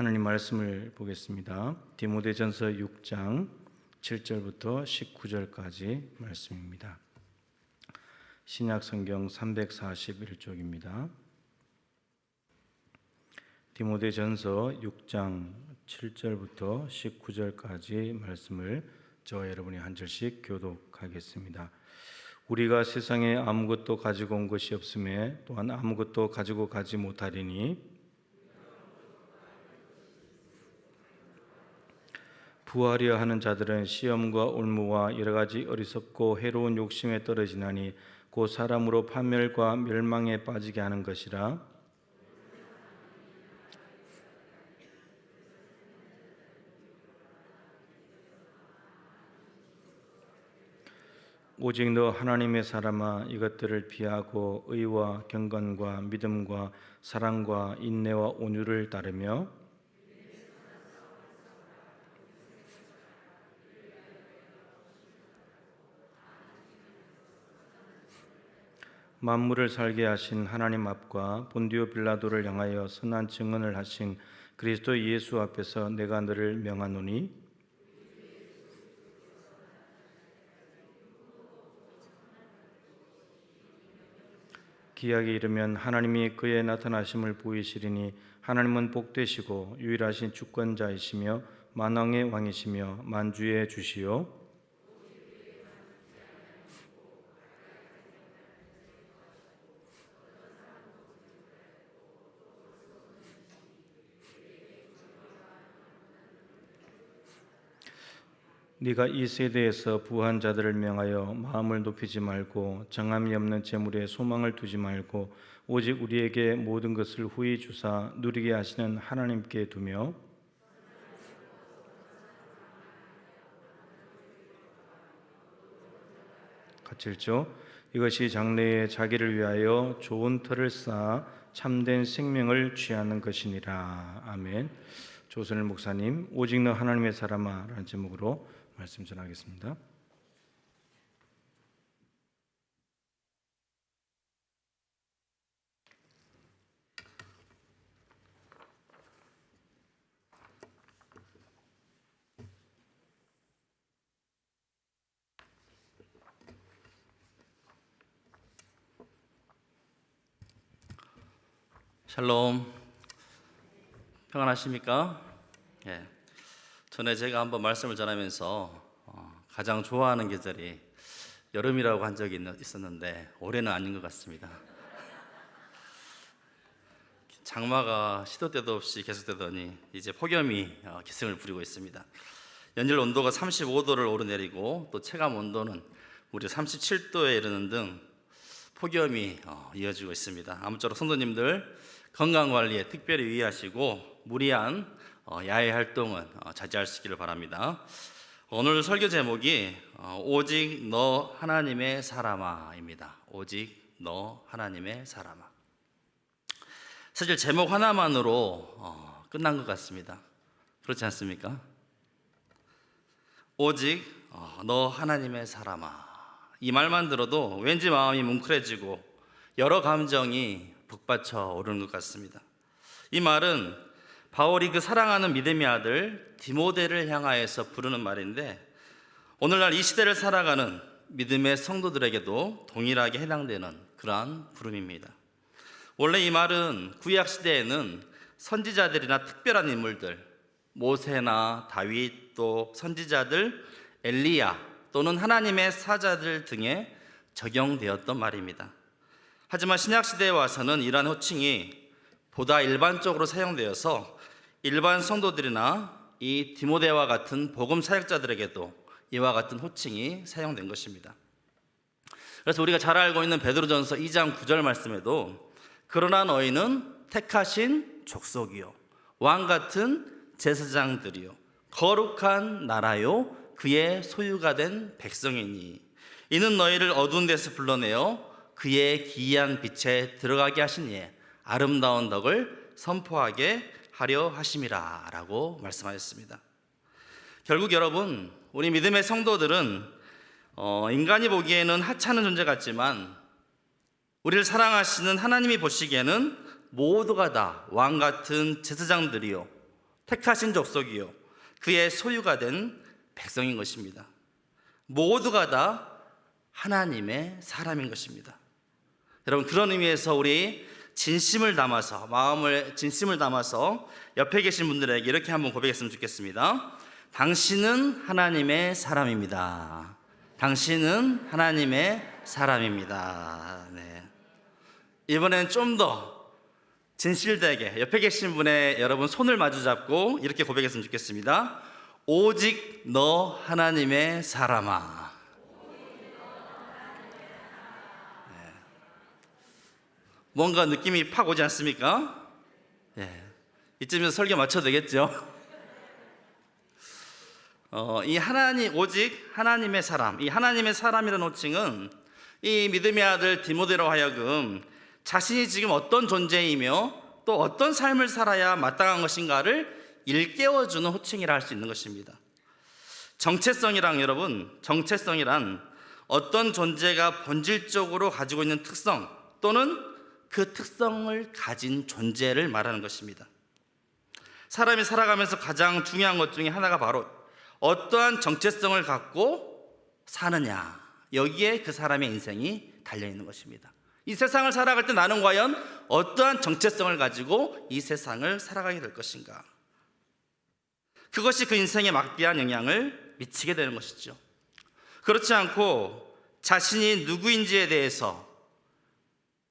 하나님 말씀을 보겠습니다. 디모데전서 6장 7절부터 19절까지 말씀입니다. 신약 성경 341쪽입니다. 디모데전서 6장 7절부터 19절까지 말씀을 저와 여러분이 한 절씩 교독하겠습니다. 우리가 세상에 아무것도 가지고 온 것이 없음에 또한 아무것도 가지고 가지 못하리니 부하려 하는 자들은 시험과 올무와 여러 가지 어리석고 해로운 욕심에 떨어지나니 곧 사람으로 파멸과 멸망에 빠지게 하는 것이라. 오직 너 하나님의 사람아 이것들을 피하고 의와 경건과 믿음과 사랑과 인내와 온유를 따르며 만물을 살게 하신 하나님 앞과 본디오 빌라도를 향하여 선한 증언을 하신 그리스도 예수 앞에서 내가 너를 명하노니 기약에 이르면 하나님이 그의 나타나심을 보이시리니 하나님은 복되시고 유일하신 주권자이시며 만왕의 왕이시며 만주의 주시요 네가 이 세대에서 부한 자들을 명하여 마음을 높이지 말고 정함이 없는 재물에 소망을 두지 말고 오직 우리에게 모든 것을 후히 주사 누리게 하시는 하나님께 두며 같이 읽죠. 이것이 장래에 자기를 위하여 좋은 터를 쌓아 참된 생명을 취하는 것이니라. 아멘. 조선일 목사님, 오직 너 하나님의 사람아라는 제목으로 말씀 전하겠습니다. 샬롬 평안하십니까? 예. 전에 제가 한번 말씀을 전하면서 어, 가장 좋아하는 계절이 여름이라고 한 적이 있- 있었는데 올해는 아닌 것 같습니다. 장마가 시도 때도 없이 계속되더니 이제 폭염이 어, 기승을 부리고 있습니다. 연일 온도가 35도를 오르내리고 또 체감 온도는 무려 37도에 이르는 등 폭염이 어, 이어지고 있습니다. 아무쪼록 성도님들 건강 관리에 특별히 유의하시고 무리한 어, 야외 활동은 어, 자제하시기를 바랍니다. 오늘 설교 제목이 어, 오직 너 하나님의 사람아입니다. 오직 너 하나님의 사람아. 사실 제목 하나만으로 어, 끝난 것 같습니다. 그렇지 않습니까? 오직 어, 너 하나님의 사람아. 이 말만 들어도 왠지 마음이 뭉클해지고 여러 감정이 북받쳐 오르는 것 같습니다. 이 말은 바울이 그 사랑하는 믿음의 아들 디모데를 향하여서 부르는 말인데 오늘날 이 시대를 살아가는 믿음의 성도들에게도 동일하게 해당되는 그러한 부름입니다. 원래 이 말은 구약 시대에는 선지자들이나 특별한 인물들 모세나 다윗 또 선지자들 엘리야 또는 하나님의 사자들 등에 적용되었던 말입니다. 하지만 신약 시대에 와서는 이러한 호칭이 보다 일반적으로 사용되어서 일반 성도들이나 이 디모데와 같은 복음 사역자들에게도 이와 같은 호칭이 사용된 것입니다. 그래서 우리가 잘 알고 있는 베드로전서 2장 9절 말씀에도 그러나 너희는 택하신 족속이요 왕 같은 제사장들이요 거룩한 나라요 그의 소유가 된 백성이니 이는 너희를 어두운 데서 불러내어 그의 기이한 빛에 들어가게 하시니 아름다운 덕을 선포하게 하려 하심이라 라고 말씀하셨습니다. 결국 여러분 우리 믿음의 성도들은 어, 인간이 보기에는 하찮은 존재 같지만 우리를 사랑하시는 하나님이 보시기에는 모두가 다 왕 같은 제사장들이요 택하신 족속이요 그의 소유가 된 백성인 것입니다. 모두가 다 하나님의 사람인 것입니다. 여러분 그런 의미에서 우리 진심을 담아서 마음을 진심을 담아서 옆에 계신 분들에게 이렇게 한번 고백했으면 좋겠습니다. 당신은 하나님의 사람입니다. 당신은 하나님의 사람입니다. 네. 이번엔 좀 더 진실되게 옆에 계신 분의 여러분 손을 마주 잡고 이렇게 고백했으면 좋겠습니다. 오직 너 하나님의 사람아. 뭔가 느낌이 팍 오지 않습니까? 예. 이쯤에서 설교 맞춰도 되겠죠? 어, 이 하나님 오직 하나님의 사람, 이 하나님의 사람이라는 호칭은 이 믿음의 아들 디모데로 하여금 자신이 지금 어떤 존재이며 또 어떤 삶을 살아야 마땅한 것인가를 일깨워주는 호칭이라 할 수 있는 것입니다. 정체성이랑 여러분, 정체성이란 어떤 존재가 본질적으로 가지고 있는 특성 또는 그 특성을 가진 존재를 말하는 것입니다. 사람이 살아가면서 가장 중요한 것 중에 하나가 바로 어떠한 정체성을 갖고 사느냐. 여기에 그 사람의 인생이 달려 있는 것입니다. 이 세상을 살아갈 때 나는 과연 어떠한 정체성을 가지고 이 세상을 살아가게 될 것인가? 그것이 그 인생에 막대한 영향을 미치게 되는 것이죠. 그렇지 않고 자신이 누구인지에 대해서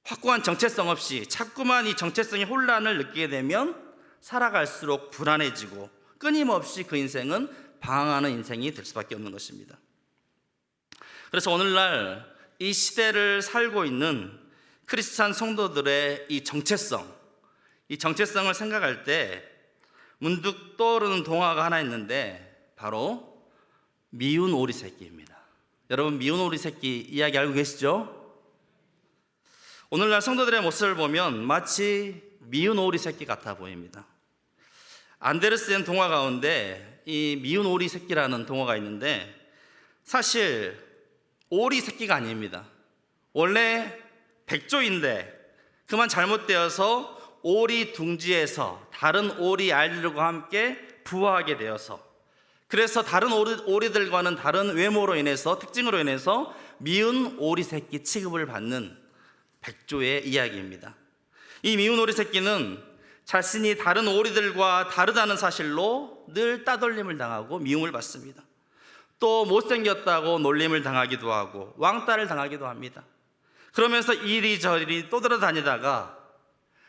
확고한 정체성 없이 자꾸만 이 정체성의 혼란을 느끼게 되면 살아갈수록 불안해지고 끊임없이 그 인생은 방황하는 인생이 될 수밖에 없는 것입니다. 그래서 오늘날 이 시대를 살고 있는 크리스찬 성도들의 이 정체성, 이 정체성을 생각할 때 문득 떠오르는 동화가 하나 있는데 바로 미운 오리 새끼입니다. 여러분 미운 오리 새끼 이야기 알고 계시죠? 오늘날 성도들의 모습을 보면 마치 미운 오리 새끼 같아 보입니다. 안데르센 동화 가운데 이 미운 오리 새끼라는 동화가 있는데 사실 오리 새끼가 아닙니다. 원래 백조인데 그만 잘못되어서 오리 둥지에서 다른 오리 알들과 함께 부화하게 되어서 그래서 다른 오리, 오리들과는 다른 외모로 인해서 특징으로 인해서 미운 오리 새끼 취급을 받는 백조의 이야기입니다. 이 미운 오리 새끼는 자신이 다른 오리들과 다르다는 사실로 늘 따돌림을 당하고 미움을 받습니다. 또 못생겼다고 놀림을 당하기도 하고 왕따를 당하기도 합니다. 그러면서 이리저리 떠돌아다니다가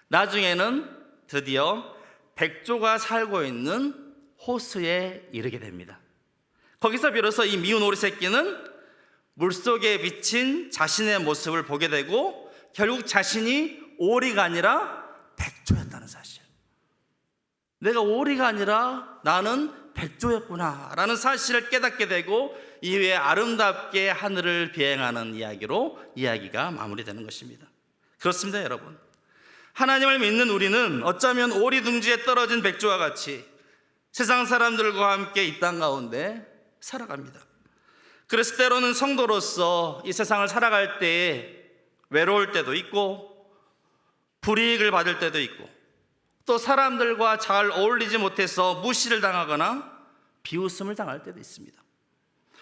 나중에는 드디어 백조가 살고 있는 호수에 이르게 됩니다. 거기서 비로소 이 미운 오리 새끼는 물속에 비친 자신의 모습을 보게 되고 결국 자신이 오리가 아니라 백조였다는 사실. 내가 오리가 아니라 나는 백조였구나 라는 사실을 깨닫게 되고 이후에 아름답게 하늘을 비행하는 이야기로 이야기가 마무리되는 것입니다. 그렇습니다, 여러분. 하나님을 믿는 우리는 어쩌면 오리 둥지에 떨어진 백조와 같이 세상 사람들과 함께 이 땅 가운데 살아갑니다. 그래서 때로는 성도로서 이 세상을 살아갈 때에 외로울 때도 있고 불이익을 받을 때도 있고 또 사람들과 잘 어울리지 못해서 무시를 당하거나 비웃음을 당할 때도 있습니다.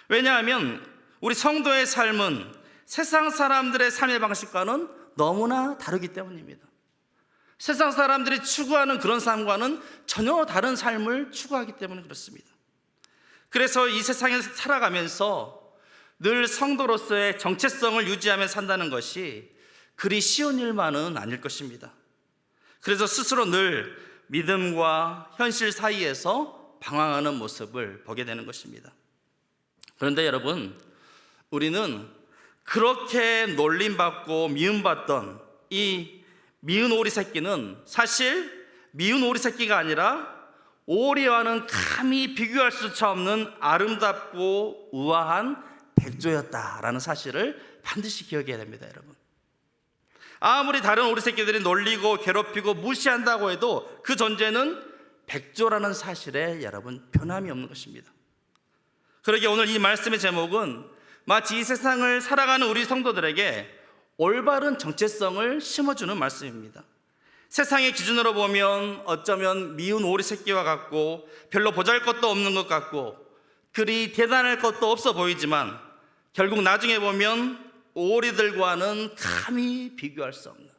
왜냐하면 우리 성도의 삶은 세상 사람들의 삶의 방식과는 너무나 다르기 때문입니다. 세상 사람들이 추구하는 그런 삶과는 전혀 다른 삶을 추구하기 때문에 그렇습니다. 그래서 이 세상에 살아가면서 늘 성도로서의 정체성을 유지하며 산다는 것이 그리 쉬운 일만은 아닐 것입니다. 그래서 스스로 늘 믿음과 현실 사이에서 방황하는 모습을 보게 되는 것입니다. 그런데 여러분, 우리는 그렇게 놀림받고 미움받던 이 미운 오리 새끼는 사실 미운 오리 새끼가 아니라 오리와는 감히 비교할 수차 없는 아름답고 우아한 백조였다라는 사실을 반드시 기억해야 됩니다, 여러분. 아무리 다른 오리 새끼들이 놀리고 괴롭히고 무시한다고 해도 그 존재는 백조라는 사실에 여러분 변함이 없는 것입니다. 그러게 오늘 이 말씀의 제목은 마치 이 세상을 살아가는 우리 성도들에게 올바른 정체성을 심어주는 말씀입니다. 세상의 기준으로 보면 어쩌면 미운 오리 새끼와 같고 별로 보잘 것도 없는 것 같고 그리 대단할 것도 없어 보이지만 결국 나중에 보면 오리들과는 감히 비교할 수 없는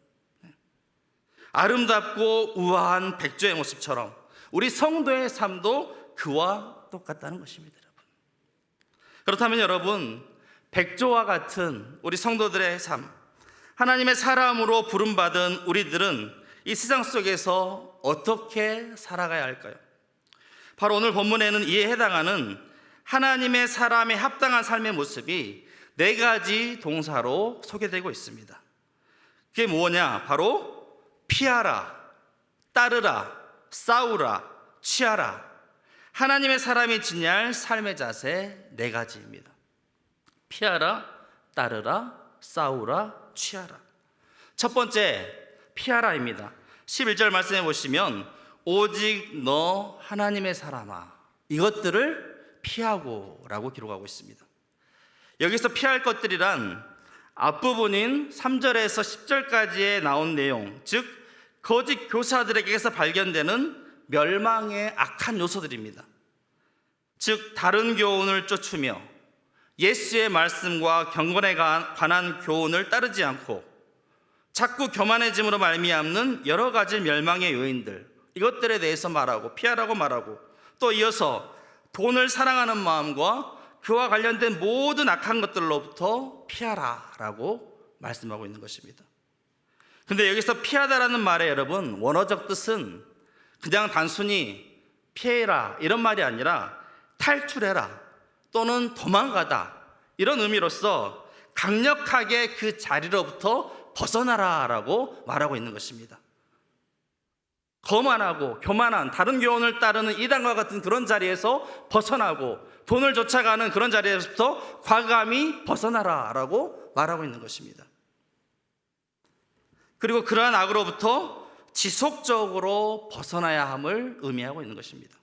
아름답고 우아한 백조의 모습처럼 우리 성도의 삶도 그와 똑같다는 것입니다, 여러분. 그렇다면 여러분, 백조와 같은 우리 성도들의 삶, 하나님의 사람으로 부름받은 우리들은 이 세상 속에서 어떻게 살아가야 할까요? 바로 오늘 본문에는 이에 해당하는 하나님의 사람에 합당한 삶의 모습이 네 가지 동사로 소개되고 있습니다. 그게 뭐냐? 바로 피하라, 따르라, 싸우라, 취하라. 하나님의 사람이 지녀야 할 삶의 자세 네 가지입니다. 피하라, 따르라, 싸우라, 취하라. 첫 번째, 피하라입니다. 11절 말씀해 보시면 오직 너 하나님의 사람아 이것들을 피하고라고 기록하고 있습니다. 여기서 피할 것들이란 앞부분인 3절에서 10절까지에 나온 내용, 즉 거짓 교사들에게서 발견되는 멸망의 악한 요소들입니다. 즉 다른 교훈을 쫓으며 예수의 말씀과 경건에 관한 교훈을 따르지 않고 자꾸 교만해짐으로 말미암는 여러 가지 멸망의 요인들 이것들에 대해서 말하고 피하라고 말하고 또 이어서 돈을 사랑하는 마음과 그와 관련된 모든 악한 것들로부터 피하라라고 말씀하고 있는 것입니다. 근데 여기서 피하다라는 말의 여러분 원어적 뜻은 그냥 단순히 피해라 이런 말이 아니라 탈출해라 또는 도망가다 이런 의미로서 강력하게 그 자리로부터 벗어나라라고 말하고 있는 것입니다. 거만하고 교만한 다른 교훈을 따르는 이단과 같은 그런 자리에서 벗어나고 돈을 쫓아가는 그런 자리에서부터 과감히 벗어나라 라고 말하고 있는 것입니다. 그리고 그러한 악으로부터 지속적으로 벗어나야 함을 의미하고 있는 것입니다.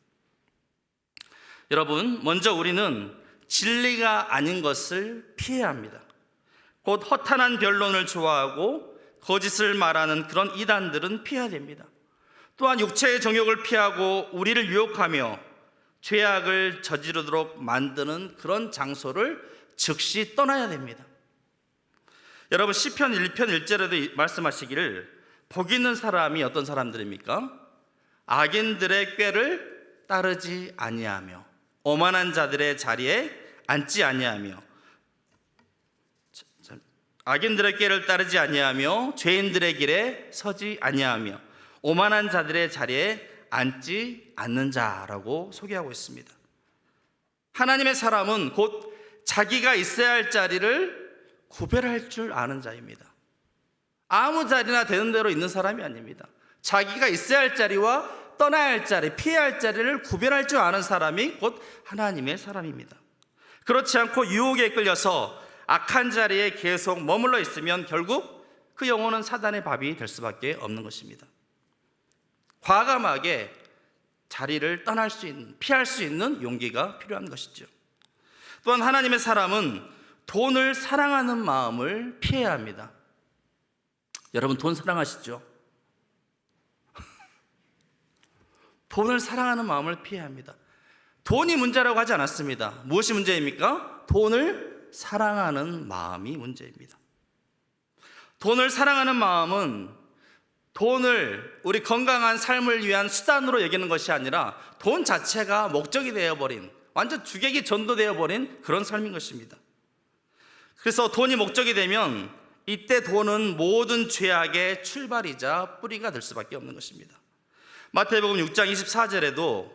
여러분, 먼저 우리는 진리가 아닌 것을 피해야 합니다. 곧 허탄한 변론을 좋아하고 거짓을 말하는 그런 이단들은 피해야 됩니다. 또한 육체의 정욕을 피하고 우리를 유혹하며 죄악을 저지르도록 만드는 그런 장소를 즉시 떠나야 됩니다. 여러분 시편 1편 1절에도 말씀하시기를 복 있는 사람이 어떤 사람들입니까? 악인들의 꾀를 따르지 아니하며 오만한 자들의 자리에 앉지 아니하며 악인들의 꾀를 따르지 아니하며 죄인들의 길에 서지 아니하며 오만한 자들의 자리에 앉지 않는 자라고 소개하고 있습니다. 하나님의 사람은 곧 자기가 있어야 할 자리를 구별할 줄 아는 자입니다. 아무 자리나 되는 대로 있는 사람이 아닙니다. 자기가 있어야 할 자리와 떠나야 할 자리, 피해야 할 자리를 구별할 줄 아는 사람이 곧 하나님의 사람입니다. 그렇지 않고 유혹에 끌려서 악한 자리에 계속 머물러 있으면 결국 그 영혼은 사단의 밥이 될 수밖에 없는 것입니다. 과감하게 자리를 떠날 수 있는, 피할 수 있는 용기가 필요한 것이죠. 또한 하나님의 사람은 돈을 사랑하는 마음을 피해야 합니다. 여러분 돈 사랑하시죠? 돈을 사랑하는 마음을 피해야 합니다. 돈이 문제라고 하지 않았습니다. 무엇이 문제입니까? 돈을 사랑하는 마음이 문제입니다. 돈을 사랑하는 마음은 돈을 우리 건강한 삶을 위한 수단으로 여기는 것이 아니라 돈 자체가 목적이 되어버린 완전 주객이 전도되어 버린 그런 삶인 것입니다. 그래서 돈이 목적이 되면 이때 돈은 모든 죄악의 출발이자 뿌리가 될 수밖에 없는 것입니다. 마태복음 6장 24절에도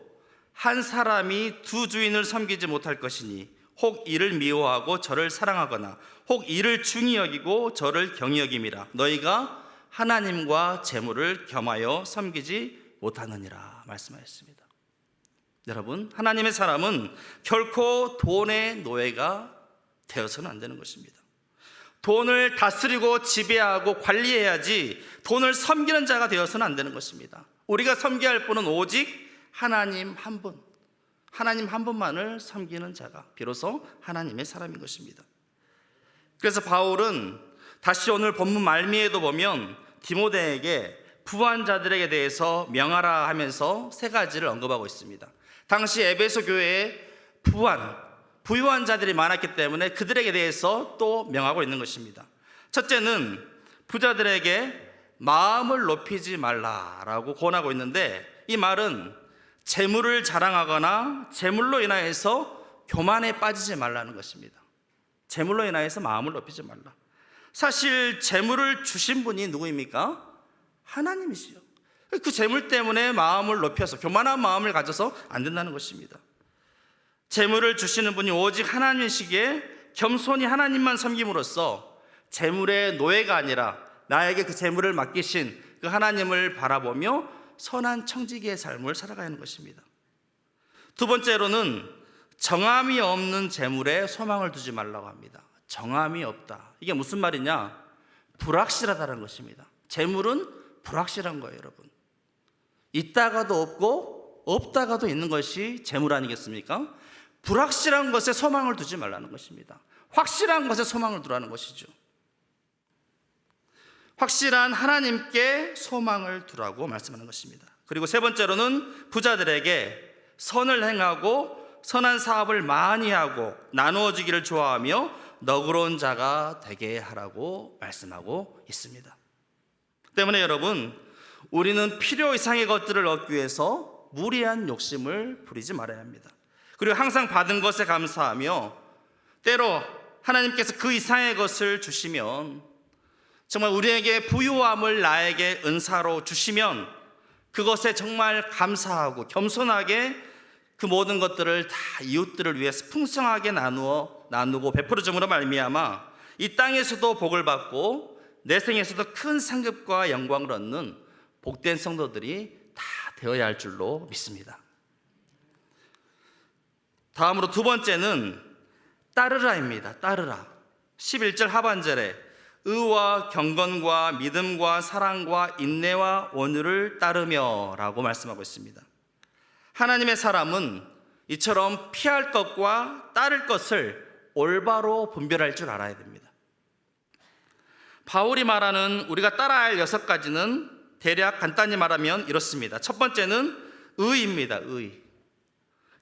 한 사람이 두 주인을 섬기지 못할 것이니 혹 이를 미워하고 저를 사랑하거나 혹 이를 중히 여기고 저를 경히 여김이라 너희가 하나님과 재물을 겸하여 섬기지 못하느니라 말씀하셨습니다. 여러분, 하나님의 사람은 결코 돈의 노예가 되어서는 안 되는 것입니다. 돈을 다스리고 지배하고 관리해야지 돈을 섬기는 자가 되어서는 안 되는 것입니다. 우리가 섬겨야 할 분은 오직 하나님 한 분, 하나님 한 분만을 섬기는 자가 비로소 하나님의 사람인 것입니다. 그래서 바울은 다시 오늘 본문 말미에도 보면 디모데에게 부한 자들에게 대해서 명하라 하면서 세 가지를 언급하고 있습니다. 당시 에베소 교회에 부한 부유한 자들이 많았기 때문에 그들에게 대해서 또 명하고 있는 것입니다. 첫째는 부자들에게 마음을 높이지 말라라고 권하고 있는데 이 말은 재물을 자랑하거나 재물로 인하여서 교만에 빠지지 말라는 것입니다. 재물로 인하여서 마음을 높이지 말라. 사실 재물을 주신 분이 누구입니까? 하나님이시요. 그 재물 때문에 마음을 높여서 교만한 마음을 가져서 안 된다는 것입니다. 재물을 주시는 분이 오직 하나님이시기에 겸손히 하나님만 섬김으로써 재물의 노예가 아니라 나에게 그 재물을 맡기신 그 하나님을 바라보며 선한 청지기의 삶을 살아가야 하는 것입니다. 두 번째로는 정함이 없는 재물에 소망을 두지 말라고 합니다. 정함이 없다. 이게 무슨 말이냐? 불확실하다는 것입니다. 재물은 불확실한 거예요, 여러분. 있다가도 없고 없다가도 있는 것이 재물 아니겠습니까? 불확실한 것에 소망을 두지 말라는 것입니다. 확실한 것에 소망을 두라는 것이죠. 확실한 하나님께 소망을 두라고 말씀하는 것입니다. 그리고 세 번째로는 부자들에게 선을 행하고 선한 사업을 많이 하고 나누어 주기를 좋아하며 너그러운 자가 되게 하라고 말씀하고 있습니다. 때문에 여러분, 우리는 필요 이상의 것들을 얻기 위해서 무리한 욕심을 부리지 말아야 합니다. 그리고 항상 받은 것에 감사하며 때로 하나님께서 그 이상의 것을 주시면 정말 우리에게 부유함을 나에게 은사로 주시면 그것에 정말 감사하고 겸손하게 그 모든 것들을 다 이웃들을 위해서 풍성하게 나누어 나누고 베풀어 줌으로 말미암아 이 땅에서도 복을 받고 내 생에서도 큰 상급과 영광을 얻는 복된 성도들이 다 되어야 할 줄로 믿습니다. 다음으로 두 번째는 따르라입니다. 따르라. 11절 하반절에 의와 경건과 믿음과 사랑과 인내와 원유를 따르며라고 말씀하고 있습니다. 하나님의 사람은 이처럼 피할 것과 따를 것을 올바로 분별할 줄 알아야 됩니다. 바울이 말하는 우리가 따라야 할 여섯 가지는 대략 간단히 말하면 이렇습니다. 첫 번째는 의입니다. 의.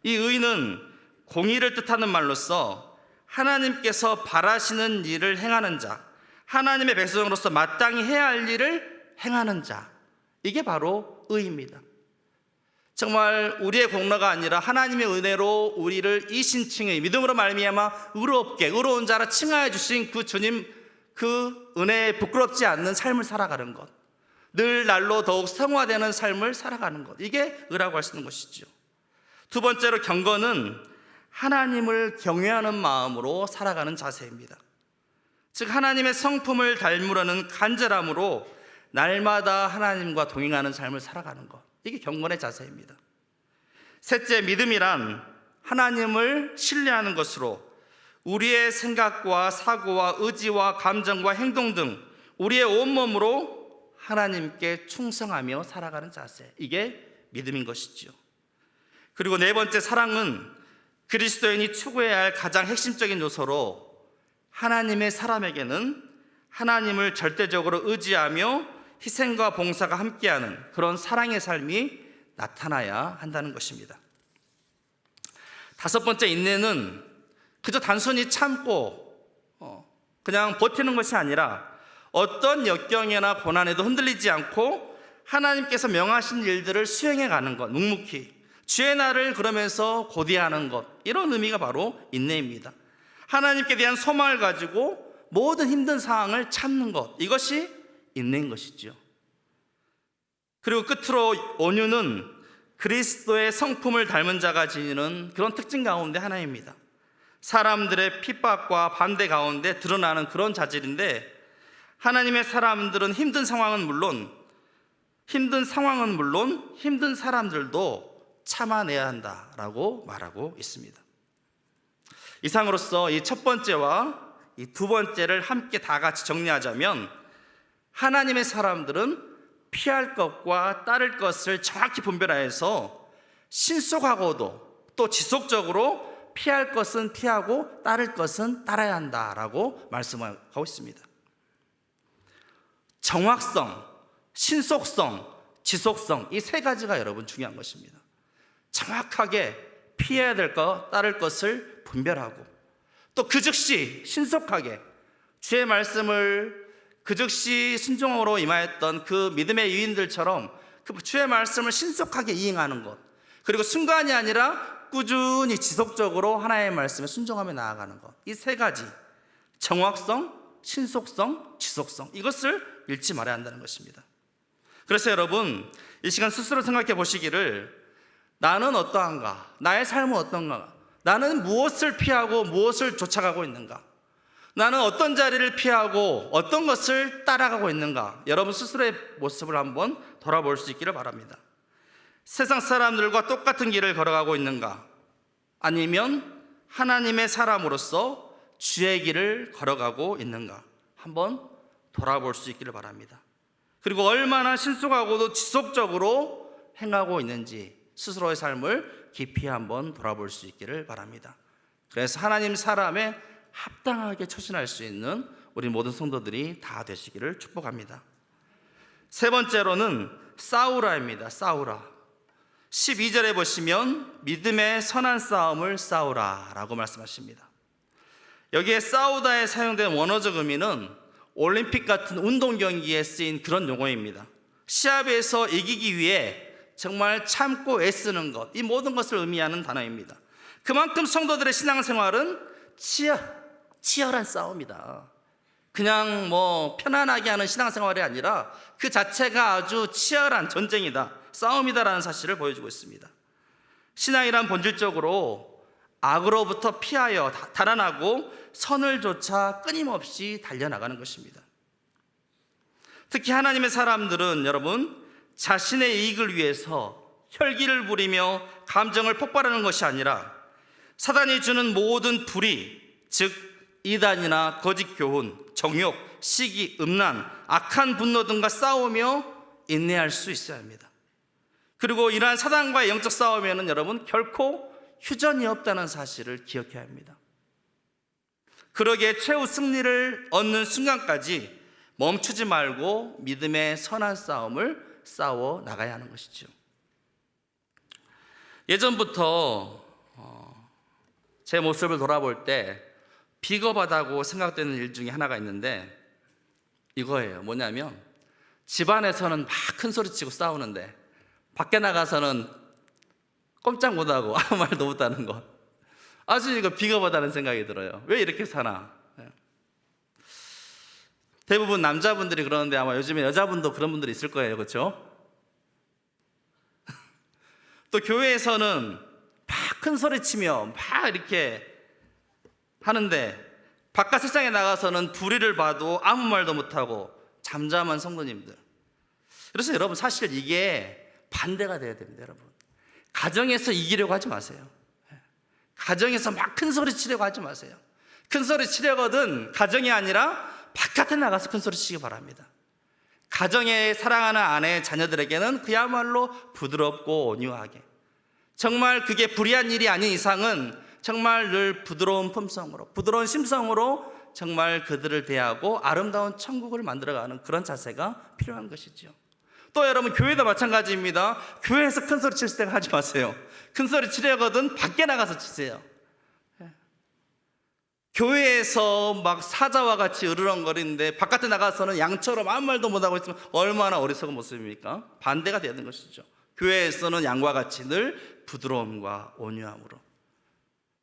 이 의는 공의를 뜻하는 말로써 하나님께서 바라시는 일을 행하는 자, 하나님의 백성으로서 마땅히 해야 할 일을 행하는 자. 이게 바로 의입니다. 정말 우리의 공로가 아니라 하나님의 은혜로 우리를 이 신칭의 믿음으로 말미암아 의롭게 의로운 자라 칭하여 주신 그 주님 그 은혜에 부끄럽지 않는 삶을 살아가는 것. 늘 날로 더욱 성화되는 삶을 살아가는 것. 이게 의라고 할 수 있는 것이죠. 두 번째로 경건은 하나님을 경외하는 마음으로 살아가는 자세입니다. 즉 하나님의 성품을 닮으려는 간절함으로 날마다 하나님과 동행하는 삶을 살아가는 것. 이게 경건의 자세입니다. 셋째 믿음이란 하나님을 신뢰하는 것으로 우리의 생각과 사고와 의지와 감정과 행동 등 우리의 온몸으로 하나님께 충성하며 살아가는 자세. 이게 믿음인 것이지요. 그리고 네 번째 사랑은 그리스도인이 추구해야 할 가장 핵심적인 요소로 하나님의 사람에게는 하나님을 절대적으로 의지하며 희생과 봉사가 함께하는 그런 사랑의 삶이 나타나야 한다는 것입니다. 다섯 번째 인내는 그저 단순히 참고 어, 그냥 버티는 것이 아니라 어떤 역경이나 고난에도 흔들리지 않고 하나님께서 명하신 일들을 수행해 가는 것, 묵묵히 주의 날을 그러면서 고대하는 것 이런 의미가 바로 인내입니다. 하나님께 대한 소망을 가지고 모든 힘든 상황을 참는 것 이것이 인내인 것이죠. 그리고 끝으로 온유는 그리스도의 성품을 닮은 자가 지니는 그런 특징 가운데 하나입니다. 사람들의 핍박과 반대 가운데 드러나는 그런 자질인데 하나님의 사람들은 힘든 상황은 물론 힘든 상황은 물론 힘든 사람들도 참아내야 한다라고 말하고 있습니다. 이상으로서 이 첫 번째와 이 두 번째를 함께 다 같이 정리하자면 하나님의 사람들은 피할 것과 따를 것을 정확히 분별하여서 신속하고도 또 지속적으로 피할 것은 피하고 따를 것은 따라야 한다라고 말씀하고 있습니다. 정확성, 신속성, 지속성 이 세 가지가 여러분 중요한 것입니다. 정확하게 피해야 될 것, 따를 것을 분별하고 또 그 즉시 신속하게 주의 말씀을 그 즉시 순종으로 임하였던 그 믿음의 유인들처럼 그 주의 말씀을 신속하게 이행하는 것 그리고 순간이 아니라 꾸준히 지속적으로 하나의 말씀에 순종하며 나아가는 것 이 세 가지 정확성, 신속성, 지속성 이것을 잃지 말아야 한다는 것입니다. 그래서 여러분 이 시간 스스로 생각해 보시기를 나는 어떠한가? 나의 삶은 어떤가? 나는 무엇을 피하고 무엇을 쫓아가고 있는가? 나는 어떤 자리를 피하고 어떤 것을 따라가고 있는가? 여러분 스스로의 모습을 한번 돌아볼 수 있기를 바랍니다. 세상 사람들과 똑같은 길을 걸어가고 있는가? 아니면 하나님의 사람으로서 주의 길을 걸어가고 있는가? 한번 돌아볼 수 있기를 바랍니다. 그리고 얼마나 신속하고도 지속적으로 행하고 있는지 스스로의 삶을 깊이 한번 돌아볼 수 있기를 바랍니다. 그래서 하나님 사람에 합당하게 처신할 수 있는 우리 모든 성도들이 다 되시기를 축복합니다. 세 번째로는 싸우라입니다. 싸우라. 12절에 보시면 믿음의 선한 싸움을 싸우라라고 말씀하십니다. 여기에 싸우다에 사용된 원어적 의미는 올림픽 같은 운동 경기에 쓰인 그런 용어입니다. 시합에서 이기기 위해 정말 참고 애쓰는 것, 이 모든 것을 의미하는 단어입니다. 그만큼 성도들의 신앙생활은 치열, 치열한 싸움이다. 그냥 뭐 편안하게 하는 신앙생활이 아니라 그 자체가 아주 치열한 전쟁이다. 싸움이다라는 사실을 보여주고 있습니다. 신앙이란 본질적으로 악으로부터 피하여 다- 달아나고 선을 쫓아 끊임없이 달려나가는 것입니다. 특히 하나님의 사람들은 여러분 자신의 이익을 위해서 혈기를 부리며 감정을 폭발하는 것이 아니라 사단이 주는 모든 불의, 즉 이단이나 거짓 교훈, 정욕, 시기, 음란, 악한 분노 등과 싸우며 인내할 수 있어야 합니다. 그리고 이러한 사단과의 영적 싸움에는 여러분 결코 휴전이 없다는 사실을 기억해야 합니다. 그러기에 최후 승리를 얻는 순간까지 멈추지 말고 믿음의 선한 싸움을 싸워 나가야 하는 것이죠. 예전부터 어, 제 모습을 돌아볼 때 비겁하다고 생각되는 일 중에 하나가 있는데 이거예요. 뭐냐면 집안에서는 막 큰 소리 치고 싸우는데 밖에 나가서는 꼼짝 못하고 아무 말도 못하는 것. 아주 이거 비겁하다는 생각이 들어요. 왜 이렇게 사나? 예. 대부분 남자분들이 그러는데 아마 요즘에 여자분도 그런 분들이 있을 거예요. 그렇죠? 또 교회에서는 막 큰 소리 치며 막 이렇게 하는데 바깥 세상에 나가서는 불의를 봐도 아무 말도 못하고 잠잠한 성도님들. 그래서 여러분 사실 이게 반대가 돼야 됩니다, 여러분. 가정에서 이기려고 하지 마세요. 가정에서 막 큰 소리 치려고 하지 마세요. 큰 소리 치려거든 가정이 아니라 바깥에 나가서 큰 소리 치기 바랍니다. 가정에 사랑하는 아내, 자녀들에게는 그야말로 부드럽고 온유하게. 정말 그게 불의한 일이 아닌 이상은 정말 늘 부드러운 품성으로, 부드러운 심성으로 정말 그들을 대하고 아름다운 천국을 만들어가는 그런 자세가 필요한 것이죠. 또 여러분 교회도 마찬가지입니다. 교회에서 큰 소리 칠 생각 하지 마세요. 큰 소리 치려거든 밖에 나가서 치세요. 예. 교회에서 막 사자와 같이 으르렁거리는데 바깥에 나가서는 양처럼 아무 말도 못하고 있으면 얼마나 어리석은 모습입니까? 반대가 되는 것이죠. 교회에서는 양과 같이 늘 부드러움과 온유함으로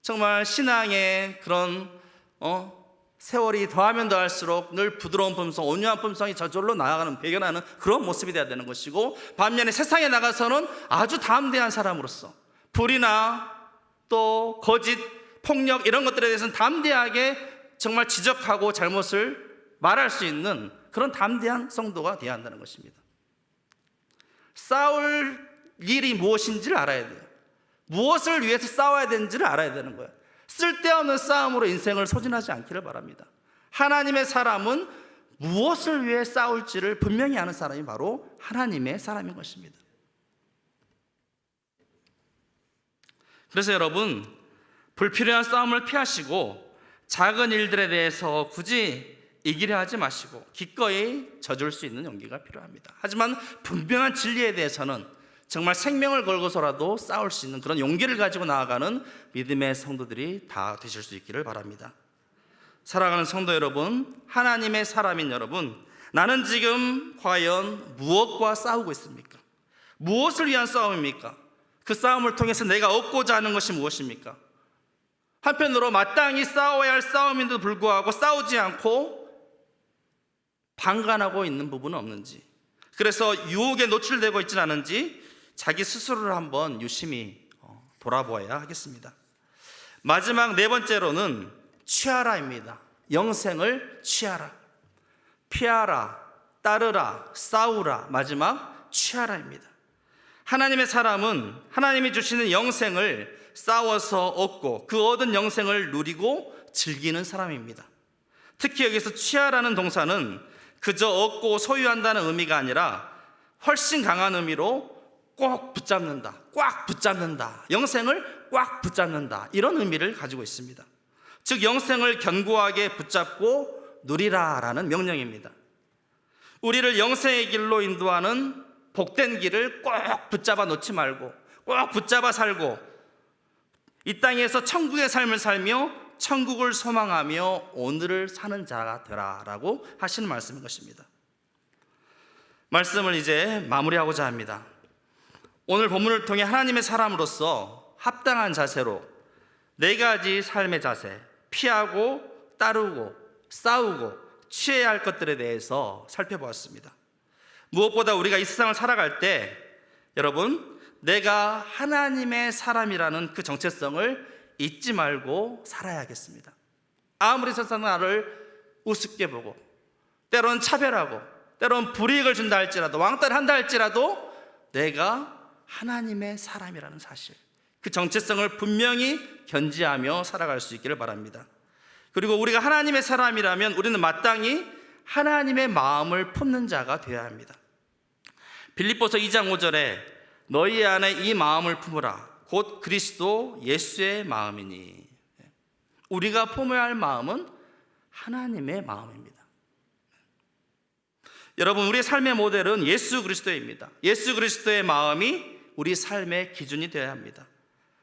정말 신앙의 그런 어 세월이 더하면 더할수록 늘 부드러운 품성, 온유한 품성이 저절로 나아가는 배겨나는 그런 모습이 되어야 되는 것이고 반면에 세상에 나가서는 아주 담대한 사람으로서 불이나 또 거짓, 폭력 이런 것들에 대해서는 담대하게 정말 지적하고 잘못을 말할 수 있는 그런 담대한 성도가 되어야 한다는 것입니다. 싸울 일이 무엇인지를 알아야 돼요. 무엇을 위해서 싸워야 되는지를 알아야 되는 거예요. 쓸데없는 싸움으로 인생을 소진하지 않기를 바랍니다. 하나님의 사람은 무엇을 위해 싸울지를 분명히 아는 사람이 바로 하나님의 사람인 것입니다. 그래서 여러분 불필요한 싸움을 피하시고 작은 일들에 대해서 굳이 이기려 하지 마시고 기꺼이 져줄 수 있는 용기가 필요합니다. 하지만 분명한 진리에 대해서는 정말 생명을 걸고서라도 싸울 수 있는 그런 용기를 가지고 나아가는 믿음의 성도들이 다 되실 수 있기를 바랍니다. 사랑하는 성도 여러분, 하나님의 사람인 여러분, 나는 지금 과연 무엇과 싸우고 있습니까? 무엇을 위한 싸움입니까? 그 싸움을 통해서 내가 얻고자 하는 것이 무엇입니까? 한편으로 마땅히 싸워야 할 싸움인데도 불구하고 싸우지 않고 방관하고 있는 부분은 없는지, 그래서 유혹에 노출되고 있지는 않은지 자기 스스로를 한번 유심히 어, 돌아보아야 하겠습니다. 마지막 네 번째로는 취하라입니다. 영생을 취하라. 피하라, 따르라, 싸우라. 마지막 취하라입니다. 하나님의 사람은 하나님이 주시는 영생을 싸워서 얻고 그 얻은 영생을 누리고 즐기는 사람입니다. 특히 여기서 취하라는 동사는 그저 얻고 소유한다는 의미가 아니라 훨씬 강한 의미로 꼭 붙잡는다, 꽉 붙잡는다, 영생을 꽉 붙잡는다 이런 의미를 가지고 있습니다. 즉 영생을 견고하게 붙잡고 누리라라는 명령입니다. 우리를 영생의 길로 인도하는 복된 길을 꼭 붙잡아 놓지 말고 꼭 붙잡아 살고 이 땅에서 천국의 삶을 살며 천국을 소망하며 오늘을 사는 자가 되라라고 하시는 말씀인 것입니다. 말씀을 이제 마무리하고자 합니다. 오늘 본문을 통해 하나님의 사람으로서 합당한 자세로 네 가지 삶의 자세, 피하고 따르고 싸우고 취해야 할 것들에 대해서 살펴보았습니다. 무엇보다 우리가 이 세상을 살아갈 때 여러분 내가 하나님의 사람이라는 그 정체성을 잊지 말고 살아야겠습니다. 아무리 세상 나를 우습게 보고 때론 차별하고 때론 불이익을 준다 할지라도 왕따를 한다 할지라도 내가 하나님의 사람이라는 사실 그 정체성을 분명히 견지하며 살아갈 수 있기를 바랍니다. 그리고 우리가 하나님의 사람이라면 우리는 마땅히 하나님의 마음을 품는 자가 되어야 합니다. 빌립보서 2장 5절에 너희 안에 이 마음을 품으라 곧 그리스도 예수의 마음이니 우리가 품어야 할 마음은 하나님의 마음입니다. 여러분 우리의 삶의 모델은 예수 그리스도입니다. 예수 그리스도의 마음이 우리 삶의 기준이 되어야 합니다.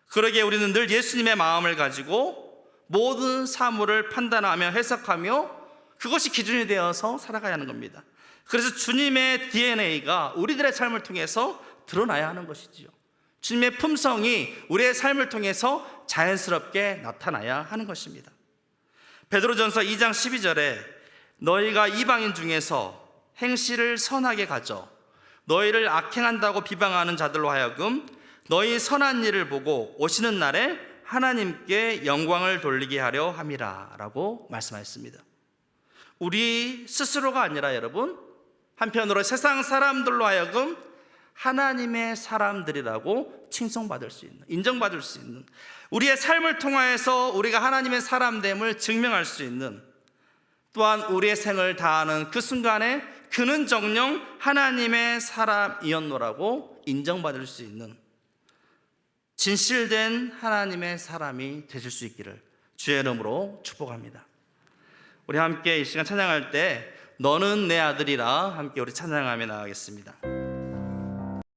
그러기에 우리는 늘 예수님의 마음을 가지고 모든 사물을 판단하며 해석하며 그것이 기준이 되어서 살아가야 하는 겁니다. 그래서 주님의 DNA가 우리들의 삶을 통해서 드러나야 하는 것이지요. 주님의 품성이 우리의 삶을 통해서 자연스럽게 나타나야 하는 것입니다. 베드로전서 2장 12절에 너희가 이방인 중에서 행실을 선하게 가져 너희를 악행한다고 비방하는 자들로 하여금 너희 선한 일을 보고 오시는 날에 하나님께 영광을 돌리게 하려 함이라라고 말씀하셨습니다. 우리 스스로가 아니라 여러분 한편으로 세상 사람들로 하여금 하나님의 사람들이라고 칭송받을 수 있는 인정받을 수 있는 우리의 삶을 통하여서 우리가 하나님의 사람됨을 증명할 수 있는 또한 우리의 생을 다하는 그 순간에 그는 정령 하나님의 사람이었노라고 인정받을 수 있는 진실된 하나님의 사람이 되실 수 있기를 주의 이름으로 축복합니다. 우리 함께 이 시간 찬양할 때 너는 내 아들이라 함께 우리 찬양하며 나가겠습니다.